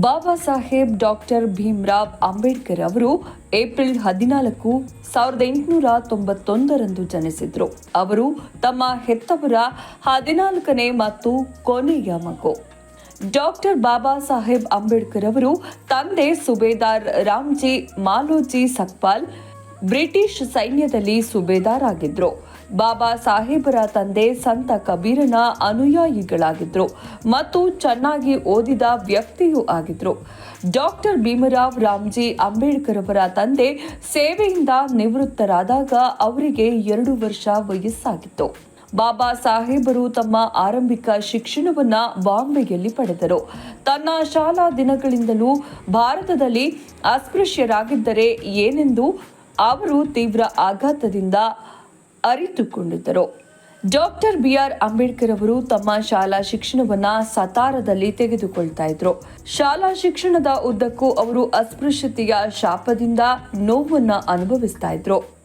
ಬಾಬಾ Saheb doctor Bhimrao Ambedkar ಅವರು April ಹದಿನಾಲ್ಕು ಸಾವಿರದ ಎಂಟುನೂರ ತೊಂಬತ್ತೊಂದರಂದು ಜನಿಸಿದ್ರು. ಅವರು ತಮ್ಮ ಹೆತ್ತವರ ಹದಿನಾಲ್ಕನೇ ಮತ್ತು ಕೊನೆಯ ಮಗು. ಡಾಕ್ಟರ್ ಬಾಬಾ ಸಾಹೇಬ್ ಅಂಬೇಡ್ಕರ್ ಅವರು ತಂದೆ ಸುಬೇದಾರ್ ರಾಮ್ಜಿ ಮಾಲೋಜಿ ಸಕ್ಪಾಲ್ ಬ್ರಿಟಿಷ್ ಸೈನ್ಯದಲ್ಲಿ ಸುಬೇದಾರ್ ಆಗಿದ್ರು ಬಾಬಾ ಸಾಹೇಬರ ತಂದೆ ಸಂತ ಕಬೀರನ ಅನುಯಾಯಿಗಳಾಗಿದ್ದರು ಮತ್ತು ಚೆನ್ನಾಗಿ ಓದಿದ ವ್ಯಕ್ತಿಯೂ ಆಗಿದ್ರು. ಡಾಕ್ಟರ್ ಭೀಮರಾವ್ ರಾಮ್ಜಿ ಅಂಬೇಡ್ಕರ್ ಅವರ ತಂದೆ ಸೇವೆಯಿಂದ ನಿವೃತ್ತರಾದಾಗ ಅವರಿಗೆ ಎರಡು ವರ್ಷ ವಯಸ್ಸಾಗಿತ್ತು. ಬಾಬಾ ಸಾಹೇಬರು ತಮ್ಮ ಆರಂಭಿಕ ಶಿಕ್ಷಣವನ್ನ ಬಾಂಬೆಯಲ್ಲಿ ಪಡೆದರು. ತನ್ನ ಶಾಲಾ ದಿನಗಳಿಂದಲೂ ಭಾರತದಲ್ಲಿ ಅಸ್ಪೃಶ್ಯರಾಗಿದ್ದರೆ ಏನೆಂದು ಅವರು ತೀವ್ರ ಆಘಾತದಿಂದ ಅರಿತುಕೊಂಡಿದ್ದರು. ಡಾಕ್ಟರ್ ಬಿ ಆರ್ ಅಂಬೇಡ್ಕರ್ ಅವರು ತಮ್ಮ ಶಾಲಾ ಶಿಕ್ಷಣವನ್ನ ಸತಾರದಲ್ಲಿ ತೆಗೆದುಕೊಳ್ತಾ ಇದ್ರು. ಶಾಲಾ ಶಿಕ್ಷಣದ ಉದ್ದಕ್ಕೂ ಅವರು ಅಸ್ಪೃಶ್ಯತೆಯ ಶಾಪದಿಂದ ನೋವನ್ನ ಅನುಭವಿಸ್ತಾ ಇದ್ರು.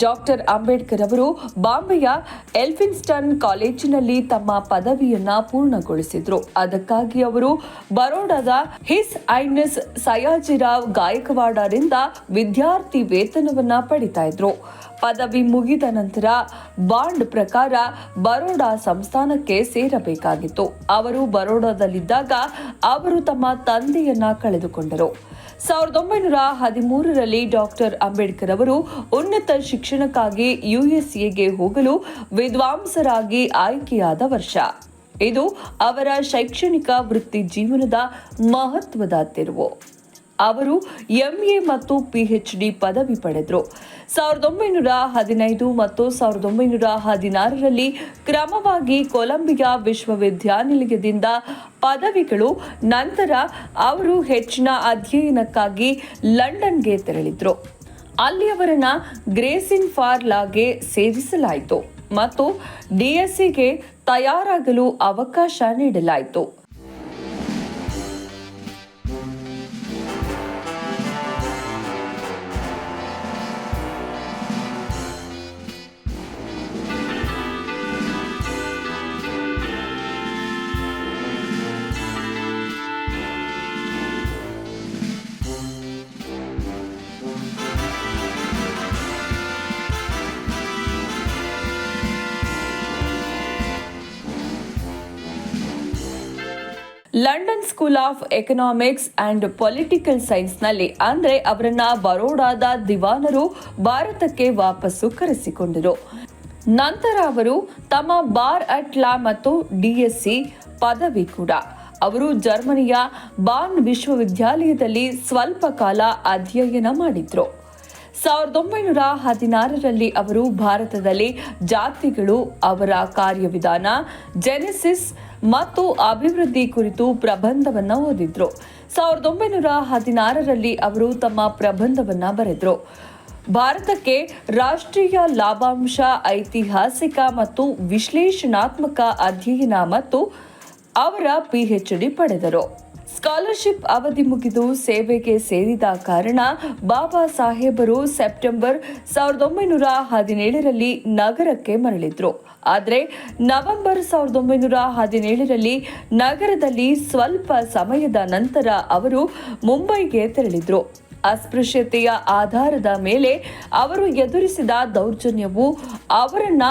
ಡಾಕ್ಟರ್ ಅಂಬೇಡ್ಕರ್ ಅವರು ಬಾಂಬೆಯ ಎಲ್ಫಿನ್ಸ್ಟನ್ ಕಾಲೇಜಿನಲ್ಲಿ ತಮ್ಮ ಪದವಿಯನ್ನ ಪೂರ್ಣಗೊಳಿಸಿದ್ರು. ಅದಕ್ಕಾಗಿ ಅವರು ಬರೋಡಾದ ಹಿಸ್ ಐನಸ್ ಸಯಾಜಿರಾವ್ ಗಾಯಕವಾಡರಿಂದ ವಿದ್ಯಾರ್ಥಿ ವೇತನವನ್ನ ಪಡಿತಾ ಇದ್ರು. ಪದವಿ ಮುಗಿದ ನಂತರ ಬಾಂಡ್ ಪ್ರಕಾರ ಬರೋಡಾ ಸಂಸ್ಥಾನಕ್ಕೆ ಸೇರಬೇಕಾಗಿತ್ತು. ಅವರು ಬರೋಡಾದಲ್ಲಿದ್ದಾಗ ಅವರು ತಮ್ಮ ತಂದೆಯನ್ನ ಕಳೆದುಕೊಂಡರು. ಸಾವಿರದ ಒಂಬೈನೂರ ಹದಿಮೂರರಲ್ಲಿ ಡಾಕ್ಟರ್ ಅಂಬೇಡ್ಕರ್ ಅವರು ಉನ್ನತ ಶಿಕ್ಷಣಕ್ಕಾಗಿ ಯುಎಸ್ಎಗೆ ಹೋಗಲು ವಿದ್ವಾಂಸರಾಗಿ ಆಯ್ಕೆಯಾದ ವರ್ಷ. ಇದು ಅವರ ಶೈಕ್ಷಣಿಕ ವೃತ್ತಿ ಜೀವನದ ಮಹತ್ವದ ತಿರುವು. ಅವರು ಎಂಎ ಮತ್ತು ಪಿಎಚ್ಡಿ ಪದವಿ ಪಡೆದರು. ಸಾವಿರದ ಒಂಬೈನೂರ ಹದಿನೈದು ಮತ್ತು ಸಾವಿರದ ಒಂಬೈನೂರ ಹದಿನಾರರಲ್ಲಿ ಕ್ರಮವಾಗಿ ಕೊಲಂಬಿಯಾ ವಿಶ್ವವಿದ್ಯಾನಿಲಯದಿಂದ ಪದವಿಗಳು ನಂತರ ಅವರು ಹೆಚ್ಚಿನ ಅಧ್ಯಯನಕ್ಕಾಗಿ ಲಂಡನ್ಗೆ ತೆರಳಿದ್ರು. ಅಲ್ಲಿ ಅವರನ್ನ ಗ್ರೇಸಿನ್ ಫಾರ್ ಲಾಗೆ ಸೇರಿಸಲಾಯಿತು ಮತ್ತು ಡಿಎಸ್ಸಿಗೆ ತಯಾರಾಗಲು ಅವಕಾಶ ನೀಡಲಾಯಿತು. London School of Economics and Political ಸೈನ್ಸ್ನಲ್ಲಿ ಅಂದರೆ ಅವರನ್ನ ಬರೋಡಾದ ದಿವಾನರು ಭಾರತಕ್ಕೆ ವಾಪಸ್ಸು ಕರೆಸಿಕೊಂಡರು. ನಂತರ ಅವರು ತಮ್ಮ ಬಾರ್ ಅಟ್ ಲಾ ಮತ್ತು ಡಿಎಸ್ಸಿ ಪದವಿ ಕೂಡ. ಅವರು ಜರ್ಮನಿಯ ಬಾನ್ ವಿಶ್ವವಿದ್ಯಾಲಯದಲ್ಲಿ ಸ್ವಲ್ಪ ಕಾಲ ಅಧ್ಯಯನ ಮಾಡಿದ್ರು. ಸಾವಿರದ ಒಂಬೈನೂರ ಹದಿನಾರರಲ್ಲಿ ಅವರು ಭಾರತದಲ್ಲಿ ಜಾತಿಗಳು ಅವರ ಕಾರ್ಯವಿಧಾನ ಜೆನೆಸಿಸ್ ಮತ್ತು ಅಭಿವೃದ್ಧಿ ಕುರಿತು ಪ್ರಬಂಧವನ್ನು ಓದಿದ್ರು. ಸಾವಿರದ ಒಂಬೈನೂರ ಹದಿನಾರರಲ್ಲಿ ಅವರು ತಮ್ಮ ಪ್ರಬಂಧವನ್ನು ಬರೆದರು. ಭಾರತಕ್ಕೆ ರಾಷ್ಟ್ರೀಯ ಲಾಭಾಂಶ, ಐತಿಹಾಸಿಕ ಮತ್ತು ವಿಶ್ಲೇಷಣಾತ್ಮಕ ಅಧ್ಯಯನ ಮತ್ತು ಅವರ ಪಿಎಚ್ಡಿ ಪಡೆದರು. ಸ್ಕಾಲರ್ಶಿಪ್ ಅವಧಿ ಮುಗಿದು ಸೇವೆಗೆ ಸೇರಿದ ಕಾರಣ ಬಾಬಾ ಸಾಹೇಬರು ಸೆಪ್ಟೆಂಬರ್ ಸಾವಿರದ ಒಂಬೈನೂರ ಹದಿನೇಳರಲ್ಲಿ ನಗರಕ್ಕೆ ಮರಳಿದ್ರು. ಆದರೆ ನವೆಂಬರ್ ಸಾವಿರದ ಒಂಬೈನೂರ ಹದಿನೇಳರಲ್ಲಿ ನಗರದಲ್ಲಿ ಸ್ವಲ್ಪ ಸಮಯದ ನಂತರ ಅವರು ಮುಂಬೈಗೆ ತೆರಳಿದ್ರು. ಅಸ್ಪೃಶ್ಯತೆಯ ಆಧಾರದ ಮೇಲೆ ಅವರು ಎದುರಿಸಿದ ದೌರ್ಜನ್ಯವು ಅವರನ್ನ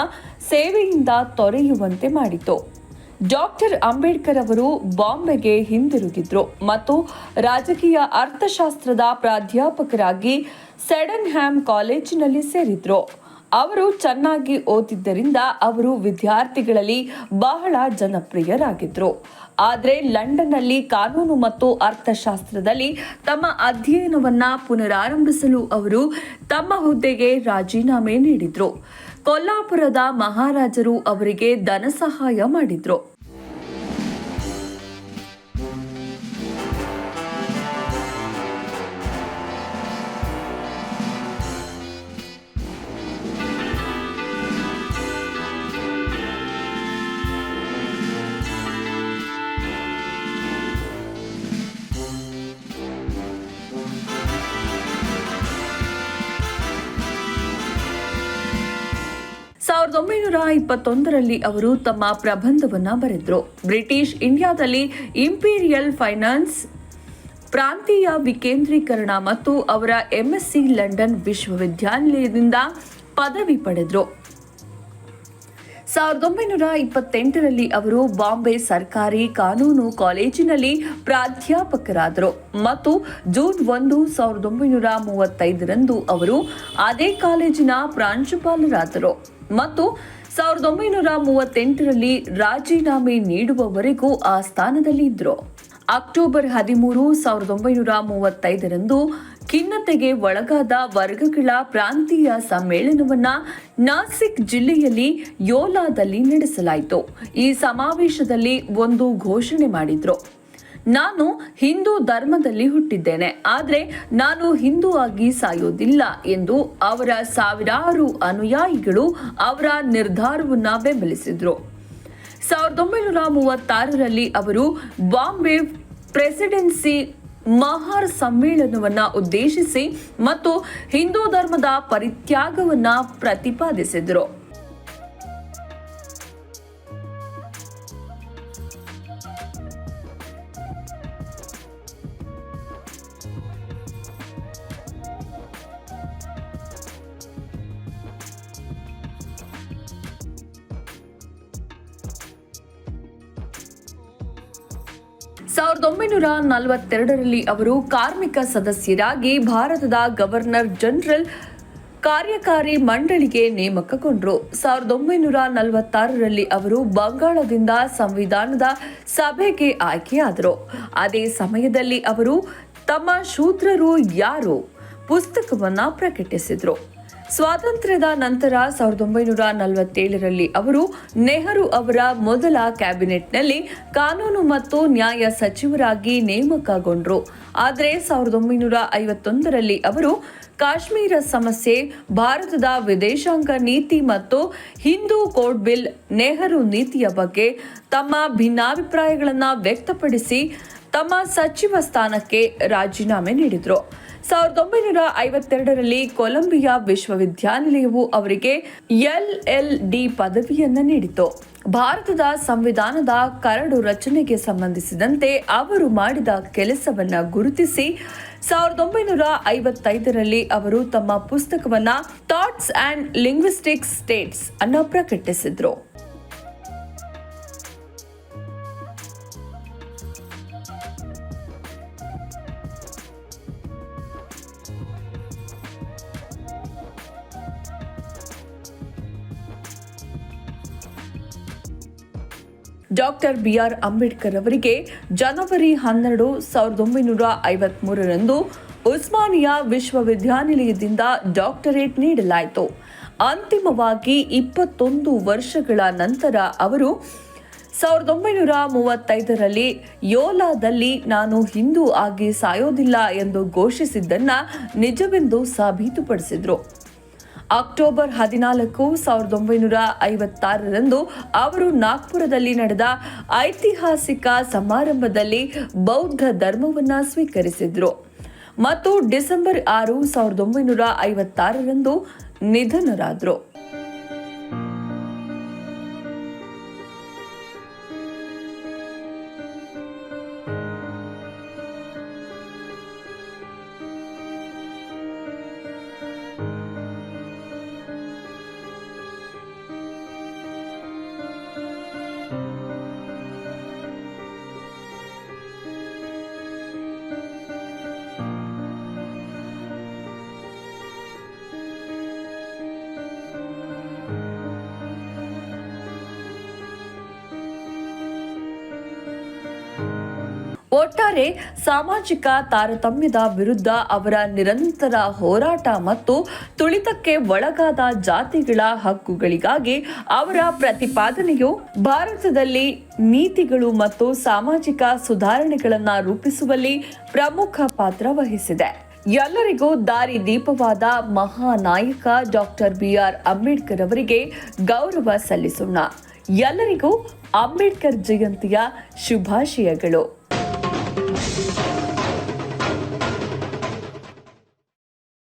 ಸೇವೆಯಿಂದ ತೊರೆಯುವಂತೆ ಮಾಡಿತು. ಡಾಕ್ಟರ್ ಅಂಬೇಡ್ಕರ್ ಅವರು ಬಾಂಬೆಗೆ ಹಿಂದಿರುಗಿದ್ರು ಮತ್ತು ರಾಜಕೀಯ ಅರ್ಥಶಾಸ್ತ್ರದ ಪ್ರಾಧ್ಯಾಪಕರಾಗಿ ಸೆಡನ್ ಹ್ಯಾಮ್ ಕಾಲೇಜಿನಲ್ಲಿ ಸೇರಿದ್ರು. ಅವರು ಚೆನ್ನಾಗಿ ಓದಿದ್ದರಿಂದ ಅವರು ವಿದ್ಯಾರ್ಥಿಗಳಲ್ಲಿ ಬಹಳ ಜನಪ್ರಿಯರಾಗಿದ್ರು. ಆದರೆ ಲಂಡನ್ನಲ್ಲಿ ಕಾನೂನು ಮತ್ತು ಅರ್ಥಶಾಸ್ತ್ರದಲ್ಲಿ ತಮ್ಮ ಅಧ್ಯಯನವನ್ನ ಪುನರಾರಂಭಿಸಲು ಅವರು ತಮ್ಮ ಹುದ್ದೆಗೆ ರಾಜೀನಾಮೆ ನೀಡಿದ್ರು. ಕೊಲ್ಲಾಪುರದ ಮಹಾರಾಜರು ಅವರಿಗೆ ಧನ ಸಹಾಯ ಮಾಡಿದ್ರು. ಸಾವಿರದ ಒಂಬೈನೂರ ಇಪ್ಪತ್ತೊಂದರಲ್ಲಿ ಅವರು ತಮ್ಮ ಪ್ರಬಂಧವನ್ನು ಬರೆದರು. ಬ್ರಿಟಿಷ್ ಇಂಡಿಯಾದಲ್ಲಿ ಇಂಪೀರಿಯಲ್ ಫೈನಾನ್ಸ್, ಪ್ರಾಂತೀಯ ವಿಕೇಂದ್ರೀಕರಣ ಮತ್ತು ಅವರ ಎಂಎಸ್ಸಿ ಲಂಡನ್ ವಿಶ್ವವಿದ್ಯಾನಿಲಯದಿಂದ ಪದವಿ ಪಡೆದರು. ಸಾವಿರದ ಒಂಬೈನೂರ ಇಪ್ಪತ್ತೆಂಟರಲ್ಲಿ ಅವರು ಬಾಂಬೆ ಸರ್ಕಾರಿ ಕಾನೂನು ಕಾಲೇಜಿನಲ್ಲಿ ಪ್ರಾಧ್ಯಾಪಕರಾದರು ಮತ್ತು ಜೂನ್ ಒಂದು, ಸಾವಿರದ ಒಂಬೈನೂರ ಮೂವತ್ತೈದರಂದು ಅವರು ಅದೇ ಕಾಲೇಜಿನ ಪ್ರಾಂಶುಪಾಲರಾದರು. ಮತ್ತು ಸಾವಿರದ ಒಂಬೈನೂರ ಮೂವತ್ತೆಂಟರಲ್ಲಿ ರಾಜೀನಾಮೆ ನೀಡುವವರೆಗೂ ಆ ಸ್ಥಾನದಲ್ಲಿ ಇದ್ರು. ಅಕ್ಟೋಬರ್ ಹದಿಮೂರು, ಸಾವಿರದ ಒಂಬೈನೂರ ಮೂವತ್ತೈದರಂದು ಖಿನ್ನತೆಗೆ ಒಳಗಾದ ವರ್ಗಗಳ ಪ್ರಾಂತೀಯ ಸಮ್ಮೇಳನವನ್ನ ನಾಸಿಕ್ ಜಿಲ್ಲೆಯಲ್ಲಿ ಯೋಲಾದಲ್ಲಿ ನಡೆಸಲಾಯಿತು. ಈ ಸಮಾವೇಶದಲ್ಲಿ ಒಂದು ಘೋಷಣೆ ಮಾಡಿದ್ರು. ನಾನು ಹಿಂದೂ ಧರ್ಮದಲ್ಲಿ ಹುಟ್ಟಿದ್ದೇನೆ, ಆದರೆ ನಾನು ಹಿಂದೂ ಆಗಿ ಸಾಯೋದಿಲ್ಲ ಎಂದು ಅವರ ಸಾವಿರಾರು ಅನುಯಾಯಿಗಳು ಅವರ ನಿರ್ಧಾರವನ್ನು ಬೆಂಬಲಿಸಿದರು. ಸಾವಿರದ ಒಂಬೈನೂರ ಮೂವತ್ತಾರರಲ್ಲಿ ಅವರು ಬಾಂಬೆ ಪ್ರೆಸಿಡೆನ್ಸಿ ಮಹಾರ್ ಸಮ್ಮೇಳನವನ್ನು ಉದ್ದೇಶಿಸಿ ಮತ್ತು ಹಿಂದೂ ಧರ್ಮದ ಪರಿತ್ಯಾಗವನ್ನು ಪ್ರತಿಪಾದಿಸಿದರು. ಸಾವಿರದ ಒಂಬೈನೂರ ನಲವತ್ತೆರಡರಲ್ಲಿ ಅವರು ಕಾರ್ಮಿಕ ಸದಸ್ಯರಾಗಿ ಭಾರತದ ಗವರ್ನರ್ ಜನರಲ್ ಕಾರ್ಯಕಾರಿ ಮಂಡಳಿಗೆ ನೇಮಕಗೊಂಡರು. ಸಾವಿರದ ಒಂಬೈನೂರ ನಲವತ್ತಾರರಲ್ಲಿ ಅವರು ಬಂಗಾಳದಿಂದ ಸಂವಿಧಾನದ ಸಭೆಗೆ ಆಯ್ಕೆಯಾದರು. ಅದೇ ಸಮಯದಲ್ಲಿ ಅವರು ತಮ್ಮ ಶೂದ್ರರು ಯಾರು? ಪುಸ್ತಕವನ್ನು ಪ್ರಕಟಿಸಿದರು. ಸ್ವಾತಂತ್ರ್ಯದ ನಂತರ ಸಾವಿರದ ಒಂಬೈನೂರ ನಲವತ್ತೇಳರಲ್ಲಿ ಅವರು ನೆಹರು ಅವರ ಮೊದಲ ಕ್ಯಾಬಿನೆಟ್ನಲ್ಲಿ ಕಾನೂನು ಮತ್ತು ನ್ಯಾಯ ಸಚಿವರಾಗಿ ನೇಮಕಗೊಂಡರು. ಆದರೆ ಸಾವಿರದ ಒಂಬೈನೂರ ಐವತ್ತೊಂದರಲ್ಲಿ ಅವರು ಕಾಶ್ಮೀರ ಸಮಸ್ಯೆ, ಭಾರತದ ವಿದೇಶಾಂಗ ನೀತಿ ಮತ್ತು ಹಿಂದೂ ಕೋಡ್ ಬಿಲ್, ನೆಹರು ನೀತಿಯ ಬಗ್ಗೆ ತಮ್ಮ ಭಿನ್ನಾಭಿಪ್ರಾಯಗಳನ್ನು ವ್ಯಕ್ತಪಡಿಸಿ ತಮ್ಮ ಸಚಿವ ಸ್ಥಾನಕ್ಕೆ ರಾಜೀನಾಮೆ ನೀಡಿದರು. ಸಾವಿರದ ಒಂಬೈನೂರ ಐವತ್ತೆರಡರಲ್ಲಿ ಕೊಲಂಬಿಯಾ ವಿಶ್ವವಿದ್ಯಾನಿಲಯವು ಅವರಿಗೆ ಎಲ್ ಎಲ್ ಡಿ ಪದವಿಯನ್ನು ನೀಡಿತು ಭಾರತದ ಸಂವಿಧಾನದ ಕರಡು ರಚನೆಗೆ ಸಂಬಂಧಿಸಿದಂತೆ ಅವರು ಮಾಡಿದ ಕೆಲಸವನ್ನ ಗುರುತಿಸಿ ಸಾವಿರದ ಒಂಬೈನೂರ ಐವತ್ತೈದರಲ್ಲಿ ಅವರು ತಮ್ಮ ಪುಸ್ತಕವನ್ನ ಥಾಟ್ಸ್ ಅಂಡ್ ಲಿಂಗ್ವಿಸ್ಟಿಕ್ ಸ್ಟೇಟ್ಸ್ ಅನ್ನು ಪ್ರಕಟಿಸಿದ್ರು. ಡಾಕ್ಟರ್ ಬಿಆರ್ ಅಂಬೇಡ್ಕರ್ ಅವರಿಗೆ ಜನವರಿ ಹನ್ನೆರಡು ಸಾವಿರದ ಒಂಬೈನೂರ ಐವತ್ಮೂರರಂದು ಉಸ್ಮಾನಿಯಾ ವಿಶ್ವವಿದ್ಯಾನಿಲಯದಿಂದ ಡಾಕ್ಟರೇಟ್ ನೀಡಲಾಯಿತು. ಅಂತಿಮವಾಗಿ ಇಪ್ಪತ್ತೊಂದು ವರ್ಷಗಳ ನಂತರ ಅವರು ಸಾವಿರದ ಒಂಬೈನೂರ ಮೂವತ್ತೈದರಲ್ಲಿ ಯೋಲಾದಲ್ಲಿ ನಾನು ಹಿಂದೂ ಆಗಿ ಸಾಯೋದಿಲ್ಲ ಎಂದು ಘೋಷಿಸಿದ್ದನ್ನು ನಿಜವೆಂದು ಸಾಬೀತುಪಡಿಸಿದ್ರು. ಅಕ್ಟೋಬರ್ ಹದಿನಾಲ್ಕು ಸಾವಿರದ ಒಂಬೈನೂರ ಐವತ್ತಾರರಂದು ಅವರು ನಾಗ್ಪುರದಲ್ಲಿ ನಡೆದ ಐತಿಹಾಸಿಕ ಸಮಾರಂಭದಲ್ಲಿ ಬೌದ್ಧ ಧರ್ಮವನ್ನು ಸ್ವೀಕರಿಸಿದ್ರು. ಮತ್ತು ಡಿಸೆಂಬರ್ ಆರು ಸಾವಿರದ ಒಂಬೈನೂರ ಐವತ್ತಾರರಂದು ನಿಧನರಾದರು. ಒಟ್ಟಾರೆ ಸಾಮಾಜಿಕ ತಾರತಮ್ಯದ ವಿರುದ್ಧ ಅವರ ನಿರಂತರ ಹೋರಾಟ ಮತ್ತು ತುಳಿತಕ್ಕೆ ಒಳಗಾದ ಜಾತಿಗಳ ಹಕ್ಕುಗಳಿಗಾಗಿ ಅವರ ಪ್ರತಿಪಾದನೆಯು ಭಾರತದಲ್ಲಿ ನೀತಿಗಳು ಮತ್ತು ಸಾಮಾಜಿಕ ಸುಧಾರಣೆಗಳನ್ನು ರೂಪಿಸುವಲ್ಲಿ ಪ್ರಮುಖ ಪಾತ್ರ ವಹಿಸಿದೆ. ಎಲ್ಲರಿಗೂ ದಾರಿ ದೀಪವಾದ ಮಹಾನಾಯಕ ಡಾಕ್ಟರ್ ಬಿ ಆರ್ ಅಂಬೇಡ್ಕರ್ ಅವರಿಗೆ ಗೌರವ ಸಲ್ಲಿಸೋಣ. ಎಲ್ಲರಿಗೂ ಅಂಬೇಡ್ಕರ್ ಜಯಂತಿಯ ಶುಭಾಶಯಗಳು.